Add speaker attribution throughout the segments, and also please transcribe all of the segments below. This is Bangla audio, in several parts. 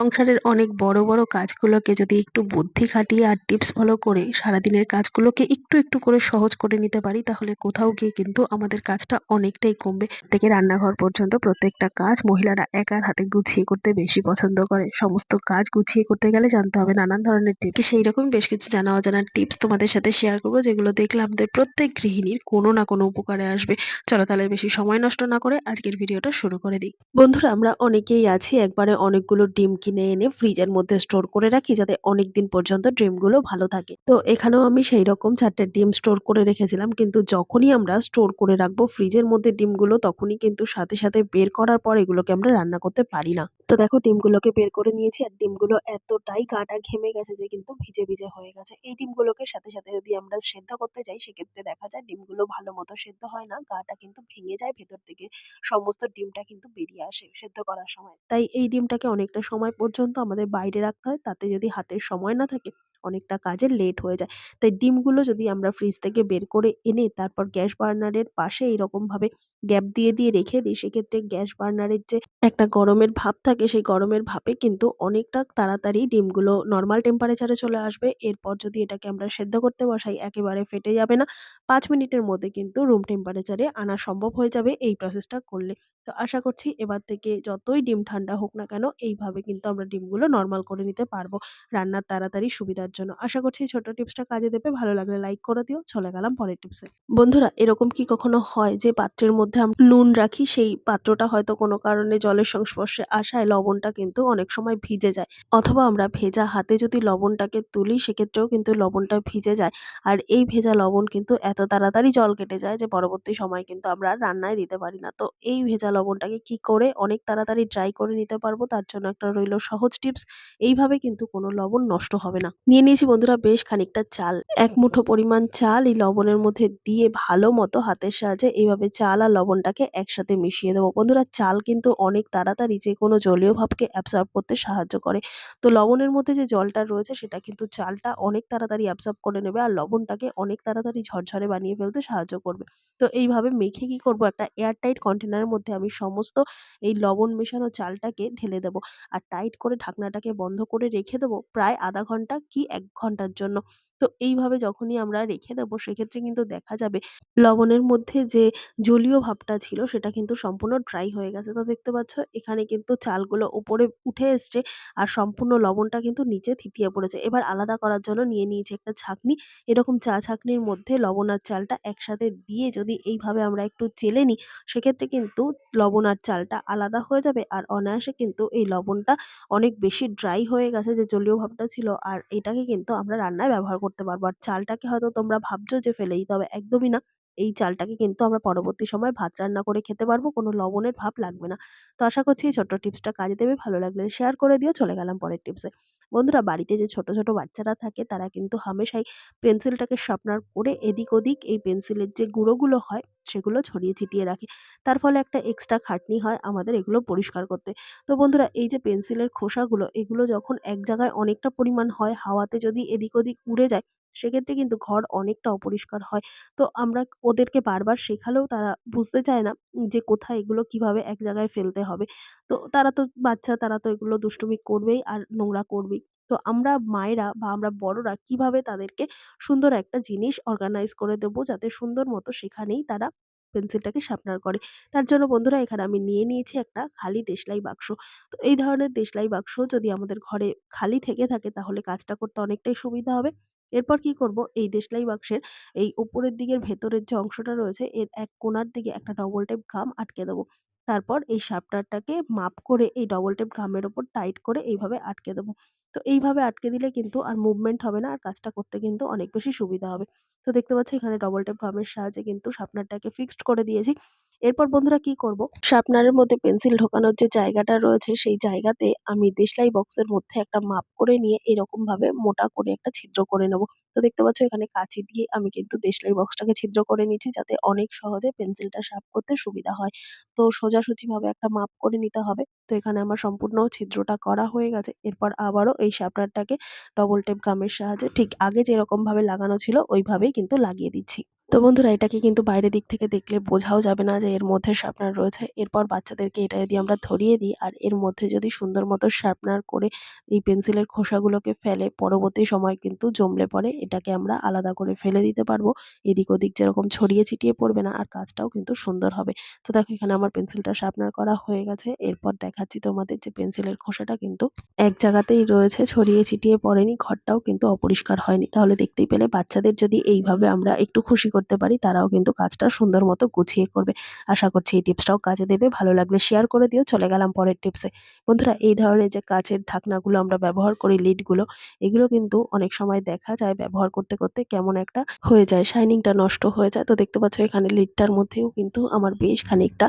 Speaker 1: সংসারের অনেক বড়, বড় কাজগুলোকে যদি একটু বুদ্ধি খাটিয়ে আর টিপস ফলো করে সারাদিনের কাজগুলোকে একটু, একটু করে সহজ করে নিতে পারি তাহলে কোথাও গিয়ে কিন্তু আমাদের কাজটা অনেকটাই কমবে। থেকে রান্নাঘর পর্যন্ত প্রত্যেকটা কাজ মহিলারা একার হাতে গুছিয়ে করতে বেশি পছন্দ করে। সমস্ত কাজ গুছিয়ে করতে গেলে জানতে হবে নানান ধরনের টিপস। সেই রকম বেশ কিছু জানা অজানা টিপস তোমাদের সাথে শেয়ার করব যেগুলো দেখলে আমাদের প্রত্যেক গৃহিণীর কোনো না কোনো উপকারে আসবে। চলো তাহলে বেশি সময় নষ্ট না করে আজকের ভিডিওটা শুরু করে দিই। বন্ধুরা আমরা অনেকেই আছি একবারে অনেকগুলো ডিম কিনে এনে ফ্রিজের মধ্যে স্টোর করে রাখি যাতে অনেকদিন পর্যন্ত ডিমগুলো ভালো থাকে। তো এখানেও আমি সেই রকম চারটে ডিম স্টোর করে রেখেছিলাম, কিন্তু যখনই আমরা স্টোর করে রাখব ফ্রিজের মধ্যে ডিমগুলো তখনই কিন্তু সাথে সাথে বের করার পর এগুলোকে আমরা রান্না করতে পারি না। তো দেখো ডিমগুলোকে বের করে নিয়েছি আর ডিমগুলো এতটাই গাটা ঘেমে গেছে যে কিন্তু ভিজে ভিজে হয়ে গেছে। এই ডিমগুলোকে সাথে সাথে যদি আমরা সেদ্ধ করতে যাই, সেক্ষেত্রে দেখা যায় ডিমগুলো ভালো মতো সেদ্ধ হয় না, গাটা কিন্তু ভেঙে যায়, ভেতর থেকে সমস্ত ডিমটা কিন্তু বেরিয়ে আসে সেদ্ধ করার সময়। তাই এই ডিমটাকে অনেকটা সময় পর্যন্ত আমাদের বাইরে রাখতে হয়। তাতে যদি হাতের সময় না থাকে, অনেকটা কাজে লেট হয়ে যায়। তাই ডিমগুলো যদি আমরা ফ্রিজ থেকে বের করে এনে তারপর গ্যাস বার্নারের পাশে এইরকমভাবে গ্যাপ দিয়ে দিয়ে রেখে দিই, সেক্ষেত্রে গ্যাস বার্নারের যে একটা গরমের ভাব থাকে, সেই গরমের ভাপে কিন্তু অনেকটা তাড়াতাড়ি ডিমগুলো নর্মাল টেম্পারেচারে চলে আসবে। এরপর যদি এটাকে আমরা সেদ্ধ করতে বসাই, একেবারে ফেটে যাবে না। পাঁচ মিনিটের মধ্যে কিন্তু রুম টেম্পারেচারে আনা সম্ভব হয়ে যাবে। এই প্রসেসটা করলে তো আশা করছি এবার থেকে যতই ডিম ঠান্ডা হোক না কেন, এইভাবে কিন্তু আমরা ডিমগুলো নর্মাল করে নিতে পারব রান্নার তাড়াতাড়ি সুবিধার জন্য। আশা করছি ছোট টিপসটা কাজে দেবে। ভালো লাগলে লাইক করে দিও। চলে গেলাম পরের টিপসে। বন্ধুরা, এরকম কি কখনো হয় যে পাত্রের মধ্যে আমরা নুন রাখি, সেই পাত্রটা হয়তো কোনো কারণে জলের সংস্পর্শে আসায় লবণটা কিন্তু অনেক সময় ভিজে যায়? অথবা আমরা ভেজা হাতে যদি লবণটাকে তুলি, সেক্ষেত্রেও কিন্তু লবণটা ভিজে যায়। আর এই ভেজা লবণ কিন্তু এত তাড়াতাড়ি জল কেটে যায় যে পরবর্তী সময় কিন্তু আমরা রান্নায় দিতে পারি না। তো এই ভেজা লবণটাকে কি করে অনেক তাড়াতাড়ি ড্রাই করে নিতে পারব, তার জন্য একটা রইল সহজ টিপস এইভাবে কিন্তু কোনো লবণ নষ্ট হবে না। নিয়ে নিয়েছি বন্ধুরা বেশ খানিকটা চাল। এক মুঠো পরিমাণ চাল এই লবণের মধ্যে দিয়ে ভালো মতো হাতের সাহায্যে এইভাবে চাল আর লবণটাকে একসাথে মিশিয়ে দেবো। বন্ধুরা, চাল কিন্তু অনেক তাড়াতাড়ি যে কোনো জলীয় ভাবকে অ্যাবসর্ব করতে সাহায্য করে। তো লবণের মধ্যে যে জলটা রয়েছে, সেটা কিন্তু চালটা অনেক তাড়াতাড়ি অ্যাবসর্ব করে নেবে আর লবণটাকে অনেক তাড়াতাড়ি ঝরঝরে বানিয়ে ফেলতে সাহায্য করবে। তো এইভাবে মেখে কি করব? একটা এয়ারটাইট কন্টেনারের মধ্যে আমি সমস্ত এই লবণ মেশানো চালটাকে ঢেলে দেবো। আর টাইট করে ঢাকনাটাকে বন্ধ করে রেখে দেবো প্রায় আধা ঘণ্টা কি এক ঘণ্টার জন্য। তো এইভাবে যখনই আমরা রেখে দেবো সেক্ষেত্রে কিন্তু দেখা যাবে লবণের মধ্যে যে জলীয় ভাবটা ছিল সেটা কিন্তু সম্পূর্ণ ড্রাই হয়ে গেছে। তো দেখতে পাচ্ছ এখানে কিন্তু চালগুলো উপরে উঠে এসছে আর সম্পূর্ণ লবণটা কিন্তু নিচে থিতিয়ে পড়েছে। এবার আলাদা করার জন্য নিয়ে নিয়েছি একটা ছাঁকনি। এরকম চা ছাঁকনির মধ্যে লবণ আর চালটা একসাথে দিয়ে যদি এইভাবে আমরা একটু চেলে নিই সেক্ষেত্রে কিন্তু লবণ আর চালটা আলাদা হয়ে যাবে। আর অনায়াসে কিন্তু এই লবণটা অনেক বেশি ড্রাই হয়ে গেছে যে জলীয় ভাবটা ছিল। আর এটাকে কিন্তু আমরা রান্নায় ব্যবহার করতে পারব। আর চালটাকে হয়তো তোমরা ভাবছ যে ফেলে দিতে হবে একদমই না। এই চালটাকে কিন্তু আমরা পরবর্তী সময় ভাত রান্না করে খেতে পারব, কোনো লবণের ভাব লাগবে না। তো আশা করছি এই ছোট্ট টিপসটা কাজে দেবে, ভালো লাগলে শেয়ার করে দিও, চলে গেলাম পরের টিপসে বন্ধুরা, বাড়িতে যে ছোট ছোট বাচ্চারা থাকে, তারা কিন্তু হামেশাই পেন্সিলটাকে শার্পনার করে এদিক ওদিক এই পেন্সিলের যে গুঁড়োগুলো হয়, সেগুলো ছড়িয়ে ছিটিয়ে রাখে। তার ফলে একটা এক্সট্রা খাটনি হয় আমাদের, এগুলো পরিষ্কার করতে। তো বন্ধুরা, এই যে পেন্সিলের খোসাগুলো, এগুলো যখন এক জায়গায় অনেকটা পরিমাণ হয়, হাওয়াতে যদি এদিক ওদিক উড়ে যায় সেক্ষেত্রে কিন্তু ঘর অনেকটা অপরিষ্কার হয়। তো আমরা ওদেরকে বারবার শেখালেও তারা বুঝতে চায় না যে কোথায় এগুলো কীভাবে এক জায়গায় ফেলতে হবে। তো তারা তো বাচ্চা, তারা তো এগুলো দুষ্টুমি করবেই আর নোংরা করবেই। তো আমরা মায়েরা বা আমরা বড়রা কীভাবে তাদেরকে সুন্দর একটা জিনিস অর্গানাইজ করে দেবো যাতে সুন্দর মতো সেখানেই তারা পেন্সিলটাকে শার্পনার করে। তার জন্য বন্ধুরা, এখানে আমি নিয়ে নিয়েছি একটা খালি দেশলাই বাক্স। তো এই ধরনের দেশলাই বাক্স যদি আমাদের ঘরে খালি থেকে থাকে তাহলে কাজটা করতে অনেকটাই সুবিধা হবে। এরপর কি করব? এই দেশলাই বাক্সের এই উপরের দিকের ভেতরের যে অংশটা রয়েছে, এর এক কোনার দিকে একটা ডবল টেপ গাম আটকে দেবো। তারপর এই শার্পনারটাকে মাপ করে এই ডবল টেপ ঘামের ওপর টাইট করে এইভাবে আটকে দেবো। তো এইভাবে আটকে দিলে কিন্তু আর মুভমেন্ট হবে না, আর কাজটা করতে কিন্তু অনেক বেশি সুবিধা হবে। তো দেখতে পাচ্ছি এখানে ডবল টেপ ঘামের সাহায্যে কিন্তু শার্পনারটাকে ফিক্সড করে দিয়েছি। এরপর বন্ধুরা কি করব? শার্পনারের মধ্যে পেন্সিল ঢোকানোর যে জায়গাটা রয়েছে, সেই জায়গাতে আমি দেশলাই বক্সের মধ্যে একটা মাপ করে নিয়ে এরকম ভাবে মোটা করে একটা ছিদ্র করে নেব। তো দেখতে পাচ্ছ এখানে কাঁচি দিয়ে আমি কিন্তু দেশলাই বক্সটাকে ছিদ্র করে নিয়েছি যাতে অনেক সহজে পেন্সিলটা শার্প করতে সুবিধা হয়। তো সোজাসুজি ভাবে একটা মাপ করে নিতে হবে। তো এখানে আমার সম্পূর্ণ ছিদ্রটা করা হয়ে গেছে। এরপর আবারও এই শার্পনারটাকে ডবল টেপ গামের সাহায্যে ঠিক আগে যেরকম ভাবে লাগানো ছিল, ওইভাবেই কিন্তু লাগিয়ে দিচ্ছি। তো বন্ধুরা এটাকে কিন্তু বাইরের দিক থেকে দেখলে বোঝাও যাবে না যে এর মধ্যে শার্পনার রয়েছে। এরপর বাচ্চাদেরকে এটা যদি আমরা ধরিয়ে দিই আর এর মধ্যে যদি সুন্দর মতো শার্পনার করে এই পেন্সিলের খোসাগুলোকে ফেলে, পরবর্তী সময় কিন্তু জমলে পরে এটাকে আমরা আলাদা করে ফেলে দিতে পারব। এদিক ওদিক যেরকম ছড়িয়ে ছিটিয়ে পড়বে না, আর কাজটাও কিন্তু সুন্দর হবে। তো দেখো এখানে আমার পেন্সিলটা শার্পনার করা হয়ে গেছে। এরপর দেখাচ্ছি তোমাদের যে পেন্সিলের খোসাটা কিন্তু এক জায়গাতেই রয়েছে, ছড়িয়ে ছিটিয়ে পড়েনি, ঘরটাও কিন্তু অপরিষ্কার হয়নি। তাহলে দেখতেই পেলে বাচ্চাদের যদি এইভাবে আমরা একটু খুশি করতে পারি, তারাও কিন্তু কাজটা সুন্দর মতো গুছিয়ে করবে। আশা করছি এই টিপসটাও কাজে দেবে। ভালো লাগলে শেয়ার করে দিও। চলে গেলাম পরের টিপসে বন্ধুরা, এই ধরনের যে কাচের ঢাকনাগুলো আমরা ব্যবহার করি, লিডগুলো, এগুলো কিন্তু অনেক সময় দেখা যায় ব্যবহার করতে করতে কেমন একটা হয়ে যায়। শাইনিংটা নষ্ট হয়ে যায়। তো দেখতে পাচ্ছ, এখানে লিডটার মধ্যেও কিন্তু আমার বেশ খানিকটা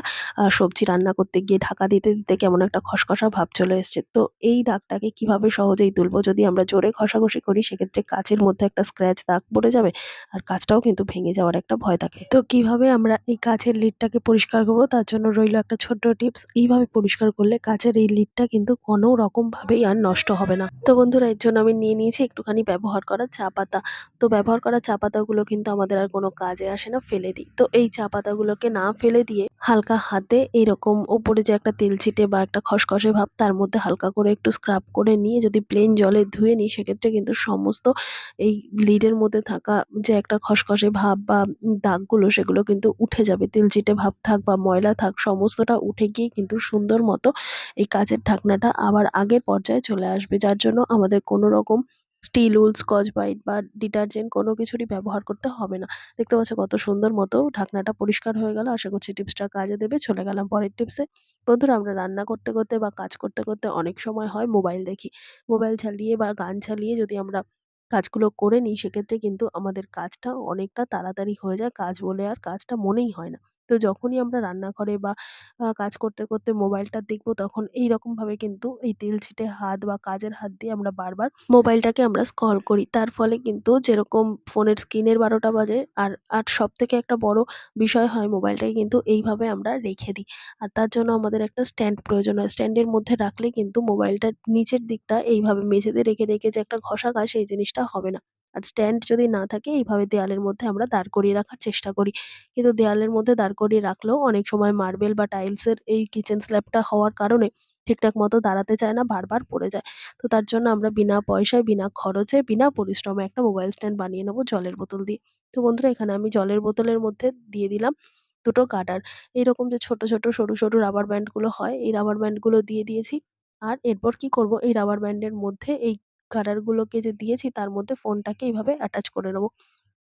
Speaker 1: সবজি রান্না করতে গিয়ে ঢাকা দিতে দিতে কেমন একটা খসখসা ভাব চলে এসছে। তো এই দাগটাকে কীভাবে সহজেই তুলবো? যদি আমরা জোরে ঘষাঘষি করি, সেক্ষেত্রে কাচের মধ্যে একটা স্ক্র্যাচ দাগ পড়ে যাবে, আর কাচটাও কিন্তু ভেঙে যাওয়ার একটা ভয় থাকে। তো কীভাবে আমরা এই কাচের লিডটাকে পরিষ্কার করব? তার জন্য রইল একটা ছোট্ট টিপস। এইভাবে পরিষ্কার করলে কাচের এই লিডটা কিন্তু কোনো রকম ভাবেই আর নষ্ট হবে না। তো বন্ধুরা, এর জন্য আমি নিয়ে নিয়েছি একটুখানি ব্যবহার করা চা পাতা। তো ব্যবহার করা চা পাতাগুলো কিন্তু আমাদের আর কোনো কাজে আসে না, ফেলে দিই। তো এই চা পাতাগুলোকে না ফেলে দিয়ে হালকা হাতে এরকম ওপরে যে একটা তেল ছিটে বা একটা খসখসে ভাব, তার মধ্যে হালকা করে একটু স্ক্রাব করে নিয়ে যদি প্লেন জলে ধুয়ে নিই, সেক্ষেত্রে কিন্তু সমস্ত এই লিডের মধ্যে থাকা যে একটা খসখসে ভাব বা দাগগুলো সেগুলো কিন্তু উঠে যাবে। তেলচিটে ভাব থাক বা ময়লা থাক, সমস্তটা উঠে গিয়ে কিন্তু সুন্দর মতো এই কাচের ঢাকনাটা আবার আগের পর্যায়ে চলে আসবে। যার জন্য আমাদের কোনো রকম স্টিল উল স্কচ ব্রাইট বা ডিটারজেন্ট কোনো কিছুরই ব্যবহার করতে হবে না। দেখতে পাচ্ছ কত সুন্দর মতো ঢাকনাটা পরিষ্কার হয়ে গেল। আশা করছি টিপসটা কাজে দেবে। চলে গেলাম পরের টিপসে। বন্ধুরা, আমরা রান্না করতে করতে বা কাজ করতে করতে অনেক সময় হয় মোবাইল দেখি। মোবাইল চালিয়ে বা গান চালিয়ে যদি আমরা কাজগুলো করে নিই, সেক্ষেত্রে কিন্তু আমাদের কাজটা অনেকটা তাড়াতাড়ি হয়ে যায়। কাজ বলে আর কাজটা মনেই হয় না। তো যখনই আমরা রান্না রান্নাঘরে বা কাজ করতে করতে মোবাইলটা দেখব তখন এই রকম ভাবে কিন্তু এই তেল ছিটে হাত বা কাজের হাত দিয়ে আমরা বারবার মোবাইলটাকে আমরা স্ক্রল করি। তার ফলে কিন্তু যেরকম ফোনের স্ক্রিনের বারোটা বাজে আর আর সব থেকে একটা বড় বিষয় হয় মোবাইলটাকে কিন্তু এইভাবে আমরা রেখে দিই। আর তার জন্য আমাদের একটা স্ট্যান্ড প্রয়োজন হয়। স্ট্যান্ডের মধ্যে রাখলে কিন্তু মোবাইলটার নিচের দিকটা এইভাবে মেঝেতে রেখে রেখে যে একটা ঘষা খায় সেই জিনিসটা হবে না। আর স্ট্যান্ড যদি না থাকে, এইভাবে দেয়ালের মধ্যে আমরা দাঁড় করিয়ে রাখার চেষ্টা করি। কিন্তু দেয়ালের মধ্যে দাঁড় করিয়ে রাখলেও অনেক সময় মার্বেল বা টাইলসের এই কিচেন স্ল্যাবটা হওয়ার কারণে ঠিকঠাক মতো দাঁড়াতে চায় না, বারবার পড়ে যায়। তো তার জন্য আমরা বিনা পয়সায়, বিনা খরচে, বিনা পরিশ্রমে একটা মোবাইল স্ট্যান্ড বানিয়ে নেব জলের বোতল দিয়ে। তো বন্ধুরা, এখানে আমি জলের বোতলের মধ্যে দিয়ে দিলাম দুটো গার্ডার এইরকম যে ছোট ছোট, সরু সরু রাবার ব্যান্ডগুলো হয়, এই রাবার ব্যান্ডগুলো দিয়ে দিয়েছি। আর এরপর কি করব? এই রাবার ব্যান্ডের মধ্যে এই গার্ডারগুলোকে যে দিয়েছি, তার মধ্যে ফোনটাকে এইভাবে অ্যাটাচ করে নেব।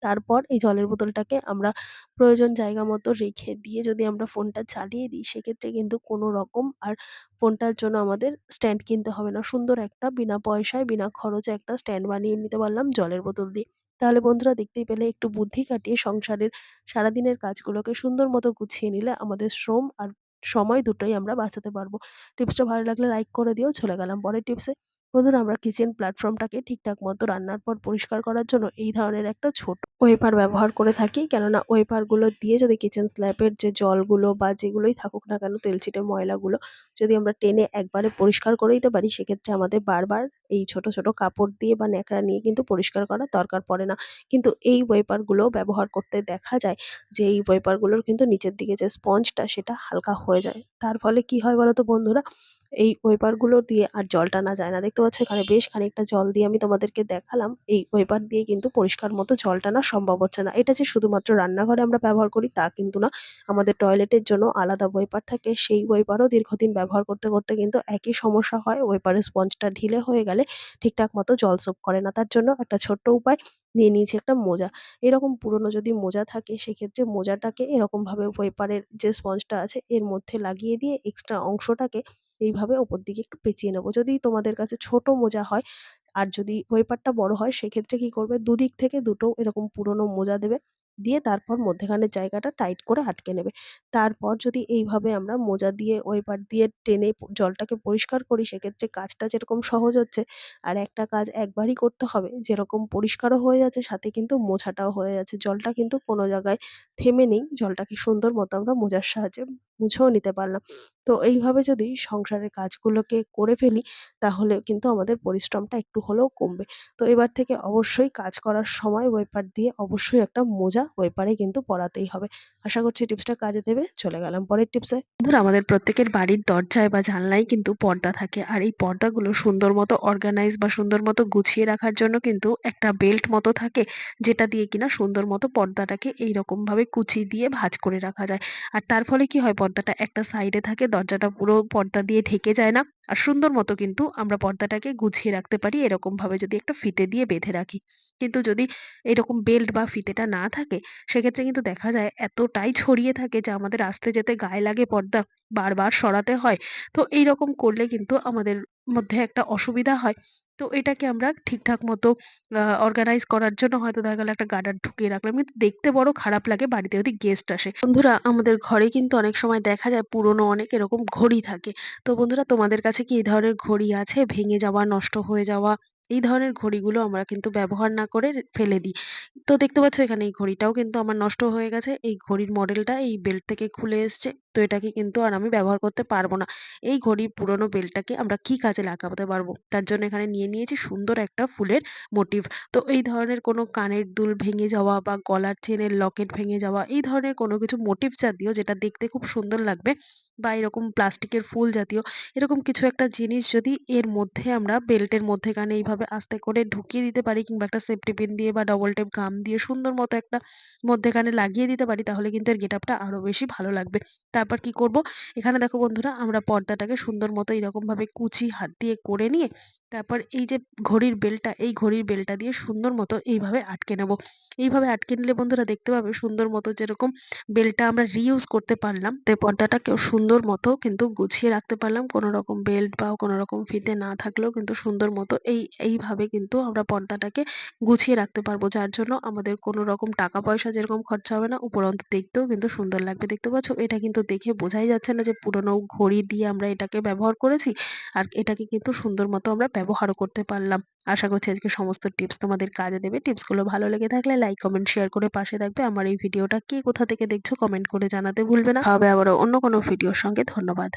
Speaker 1: তারপর এই জলের বোতলটাকে আমরা প্রয়োজন জায়গা মতো রেখে দিয়ে যদি আমরা ফোনটা চালিয়ে দিই, সেক্ষেত্রে কিন্তু কোনো রকম আর ফোনটার জন্য আমাদের স্ট্যান্ড কিনতে হবে না। সুন্দর একটা বিনা পয়সায়, বিনা খরচে একটা স্ট্যান্ড বানিয়ে নিতে পারলাম জলের বোতল দিয়ে। তাহলে বন্ধুরা দেখতেই পেলে, একটু বুদ্ধি খাটিয়ে সংসারের সারাদিনের কাজগুলোকে সুন্দর মতো গুছিয়ে নিলে আমাদের শ্রম আর সময় দুটোই আমরা বাঁচাতে পারব। টিপসটা ভালো লাগলে লাইক করে দিও, চলে গেলাম পরের টিপসে বন্ধুরা, আমরা কিচেন প্ল্যাটফর্মটাকে ঠিকঠাক মতো রান্নার পর পরিষ্কার করার জন্য এই ধরনের একটা ছোট ওয়েপার ব্যবহার করে থাকি। কেননা ওয়েপারগুলো দিয়ে যদি কিচেন স্ল্যাবের যে জলগুলো বা যেগুলোই থাকুক না কেন তেলচিটে ময়লাগুলো যদি আমরা টেনে একবারে পরিষ্কার করে দিতে পারি, সেক্ষেত্রে আমাদের বারবার এই ছোট ছোট কাপড় দিয়ে বা ন্যাকড়া নিয়ে কিন্তু পরিষ্কার করার দরকার পড়ে না। কিন্তু এই ওয়েপারগুলো ব্যবহার করতে দেখা যায় যে, এই ওয়েপারগুলোর কিন্তু নিচের দিকে যে স্পঞ্জটা সেটা হালকা হয়ে যায়। তার ফলে কি হয় বলো তো বন্ধুরা এই ওয়েপারগুলো দিয়ে আর জল টানা যায় না। দেখতে পাচ্ছ এখানে বেশ খানিকটা জল দিয়ে আমি তোমাদেরকে দেখালাম। এই ওয়েপার দিয়ে কিন্তু পরিষ্কার মতো জল টানা সম্ভব হচ্ছে না। এটা যে শুধুমাত্র রান্নাঘরে আমরা ব্যবহার করি তা কিন্তু না। আমাদের টয়লেটের জন্য আলাদা ওয়েপার থাকে। সেই ওয়েপারও দীর্ঘদিন ব্যবহার করতে করতে কিন্তু একই সমস্যা হয়। ওয়েপারের স্পঞ্জটা ঢিলে হয়ে গেলে ঠিকঠাক মতো জল সোপ করে না। তার জন্য একটা ছোট্ট উপায় নিয়ে নিয়েছি একটা মোজা। এরকম পুরনো যদি মোজা থাকে, সেক্ষেত্রে মোজাটাকে এরকমভাবে ওয়েপারের যে স্পঞ্জটা আছে, এর মধ্যে লাগিয়ে দিয়ে এক্সট্রা অংশটাকে এইভাবে ওপর দিকে একটু পেঁচিয়ে নেব। যদি তোমাদের কাছে ছোট মোজা হয় আর যদি ওয়েপারটা বড় হয়, সেক্ষেত্রে কি করবে? দুদিক থেকে দুটো এরকম পুরনো মোজা দেবে, দিয়ে তারপর মধ্যেখানের জায়গাটা টাইট করে আটকে নেবে। তারপর যদি এইভাবে আমরা মোজা দিয়ে, ওয়েপার দিয়ে টেনে জলটাকে পরিষ্কার করি, সেক্ষেত্রে কাজটা যেরকম সহজ হচ্ছে, আর একটা কাজ একবারই করতে হবে, যেরকম পরিষ্কারও হয়ে যাচ্ছে, সাথে কিন্তু মোছাটাও হয়ে যাচ্ছে। জলটা কিন্তু কোনো জায়গায় থেমে নেই, জলটাকে সুন্দর মতো আমরা মোজার সাহায্যে মুছেও নিতে পারলাম। তো এইভাবে যদি সংসারের কাজগুলোকে করে ফেলি, তাহলে কিন্তু আমাদের পরিশ্রমটা একটু হলেও কমবে। তো এবার থেকে অবশ্যই কাজ করার সময় ওয়েপার দিয়ে অবশ্যই একটা মোজা ওয়েপারে কিন্তু পরাতেই হবে। আশা করছি টিপসটা কাজে দেবে। চলে গেলাম পরের টিপসে। বন্ধুরা, আমাদের প্রত্যেকের বাড়ির দরজায় বা জানলায় কিন্তু পর্দা থাকে। আর এই পর্দাগুলো সুন্দর মতো অর্গানাইজ বা সুন্দর মতো গুছিয়ে রাখার জন্য কিন্তু একটা বেল্ট মতো থাকে, যেটা দিয়ে কিনা সুন্দর মতো পর্দাটাকে এইরকম ভাবে কুচি দিয়ে ভাঁজ করে রাখা যায়। আর তার ফলে কি হয় পর্দাটা একটা সাইডে থাকে, দরজাটা পুরো পর্দা দিয়ে ঢেকে যায় না। আর সুন্দর মতো কিন্তু আমরা পর্দাটাকে গুছিয়ে রাখতে পারি, এরকম ভাবে যদি একটা ফিতে দিয়ে বেঁধে রাখি। কিন্তু যদি এরকম বেল্ট বা ফিতেটা না থাকে, সেক্ষেত্রে কিন্তু দেখা যায় এতটাই ছড়িয়ে থাকে যে আমাদের আস্তে যেতে গায়ে লাগে পর্দা, বারবার সরাতে হয়। তো এইরকম করলে কিন্তু আমাদের মধ্যে একটা অসুবিধা হয়। তো এটাকে আমরা ঠিকঠাক মতো অর্গানাইজ করার জন্য হয়তো দেখা গেল একটা গার্ডার ঢুকিয়ে রাখলাম। কিন্তু দেখতে বড় খারাপ লাগে বাড়িতে যদি গেস্ট আসে। বন্ধুরা আমাদের ঘরে কিন্তু অনেক সময় দেখা যায় পুরনো অনেক এরকম ঘড়ি থাকে। তো বন্ধুরা তোমাদের কাছে কি এই ধরনের ঘড়ি আছে ভেঙে যাওয়া, নষ্ট হয়ে যাওয়া? এই ধরনের ঘড়িগুলো আমরা কিন্তু ব্যবহার না করে ফেলে দিই। তো দেখতে পাচ্ছ এখানে এই ঘড়িটাও কিন্তু আমার নষ্ট হয়ে গেছে। এই ঘড়ির মডেলটা এই বেল্ট থেকে খুলে এসছে। তো এটাকে কিন্তু আর আমি ব্যবহার করতে পারব না। এই ঘড়ির পুরনো বেল্টটাকে আমরা কি কাজে লাগাতে পারব? তার জন্য এখানে নিয়ে নিয়েছি সুন্দর একটা ফুলের মোটিভ। তো এই ধরনের কোনো কানের দুল ভেঙে যাওয়া বা গলার চেনের লকেট ভেঙে যাওয়া, এই ধরনের কোনো কিছু মোটিভ জাতীয় যেটা দেখতে খুব সুন্দর লাগবে বা এরকম প্লাস্টিকের ফুল জাতীয় এরকম কিছু একটা জিনিস যদি এর মধ্যে আমরা বেল্টের মধ্যেখানে এইভাবে আস্তে করে ঢুকিয়ে দিতে পারি কিংবা একটা সেফটি পিন দিয়ে বা ডবল টেপ গাম দিয়ে সুন্দর মতো একটা মধ্যেখানে লাগিয়ে দিতে পারি, তাহলে কিন্তু এর গেটআপটা আরও বেশি ভালো লাগবে। তারপর কি করব? এখানে দেখো বন্ধুরা আমরা পর্দাটাকে সুন্দর মতো এরকমভাবে কুচি হাত দিয়ে করে নিয়ে তারপর এই যে ঘড়ির বেলটা এই ঘড়ির বেলটা দিয়ে সুন্দর মতো এইভাবে আটকে নেব। এইভাবে আটকে নিলে বন্ধুরা দেখতে পাবে সুন্দর মতো যেরকম বেলটা আমরা রিইউজ করতে পারলাম। তে পর্দাটাকেও সুন্দর মতো কিন্তু গুছিয়ে রাখতে পারলাম। কোনো রকম বেল্ট বা কোনো রকম ফিতে না থাকলেও কিন্তু সুন্দর মতো এই এইভাবে কিন্তু আমরা পর্দাটাকে গুছিয়ে রাখতে পারব। যার জন্য আমাদের কোনো রকম টাকা পয়সা যেরকম খরচা হবে না উপরন্তু দেখতেও কিন্তু সুন্দর লাগবে। দেখতে পাচ্ছ? এটা কিন্তু দেখে বোঝাই যাচ্ছে না যে পুরনো ঘড়ি দিয়ে আমরা এটাকে ব্যবহার করেছি। আর এটাকে কিন্তু সুন্দর মতো আমরা ব্যবহারও করতে পারলাম। আশা করছি আজকে সমস্ত টিপস তোমাদের কাজে দেবে। টিপসগুলো ভালো লেগে থাকলে লাইক, কমেন্ট, শেয়ার করে পাশে থাকবে। আমার এই ভিডিওটা কে কোথা থেকে দেখছ কমেন্ট করে জানাতে ভুলবে না। হবে আবারও অন্য কোনো ভিডিওর সঙ্গে। ধন্যবাদ।